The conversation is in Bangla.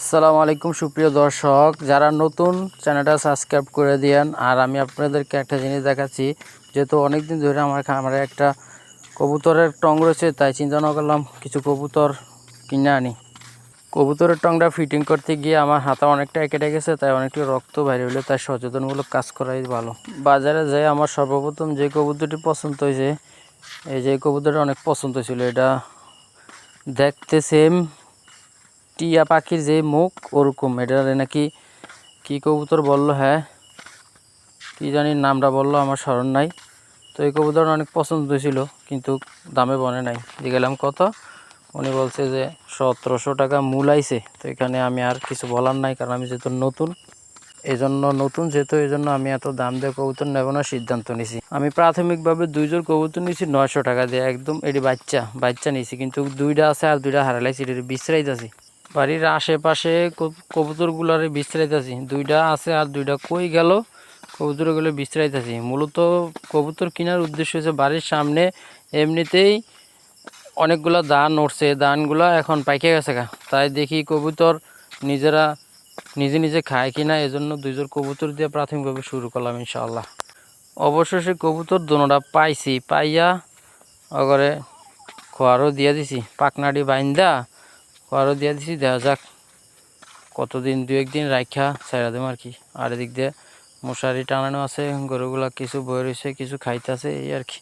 আসসালামু আলাইকুম, সুপ্রিয় দর্শক। যারা নতুন চ্যানেলটা সাবস্ক্রাইব করে দিয়েন, আর আমি আপনাদেরকে একটা জিনিস দেখাচ্ছি, যেহেতু অনেক দিন ধরে আমার খামারে একটা কবুতরের টং রয়েছে, তাই চিন্তা না করলাম কিছু কবুতর কিনে আনি। কবুতরের টংটা ফিটিং করতে গিয়ে আমার হাতে অনেকটা কেটে গেছে তাই অনেকটা রক্ত বাইরে হলো, তাই সচেতনমূলক কাজ করাই ভালো। বাজারে যাই আমার সর্বপ্রথম যে কবুতরটি পছন্দ হয়েছে, এই যে কবুতরটা অনেক পছন্দ ছিল এটা দেখতে সেম টিয়া পাখির যে মুখ, ওরকম। এটা নাকি কি কবুতর বলল হ্যাঁ? কি জানি নামটা বলল, আমার স্মরণ নাই। তো এই কবুতর অনেক পছন্দ ছিল কিন্তু দামে বনে নাই। দিয়ে গেলাম কত? উনি বলছে যে সতেরোশো টাকা মূল আইছে। তো এখানে আমি আর কিছু বলার নাই, কারণ আমি যেহেতু নতুন এই জন্য নতুন যেহেতু এই জন্য আমি এত দাম দিয়ে কবুতর নেব না, সিদ্ধান্ত নিছি। আমি প্রাথমিকভাবে দুইজন কবুতর নিছি নয়শো টাকা দিয়ে। একদম এটি বাচ্চা বাচ্চা নিছি কিন্তু দুইটা আছে আর দুইটা হারালাইছি এটি বিশ্রাইতেছি বাড়ির আশেপাশে কব- কবুতরগুলারে বিশ্রাইতেছি দুইটা আছে আর দুইটা কই গেল, কবুতরগুলো বিশ্রাইতেছি মূলত কবুতর কেনার উদ্দেশ্য হচ্ছে বাড়ির সামনে এমনিতেই অনেকগুলো ধান উঠছে ধানগুলো এখন পাইকে গেছে তাই দেখি কবুতর নিজেরা নিজে নিজে খায় কিনা, এজন্য দুইজন কবুতর দিয়ে প্রাথমিকভাবে শুরু করলাম ইনশাআল্লাহ। অবশেষে কবুতর দোনোটা পাইছি, পাইয়া অগরে খোয়ারও দিয়ে দিছি। পাকনাটি বাইন্দা খোয়ারও দিয়ে দিছি দেখা যাক। কতদিন দু একদিন রাখা ছেড়া দেবো আর কি। আর এদিক দিয়ে মশারি টানানো আছে, গরুগুলা কিছু বয়ে রয়েছে কিছু খাইতে আছে এই আর কি।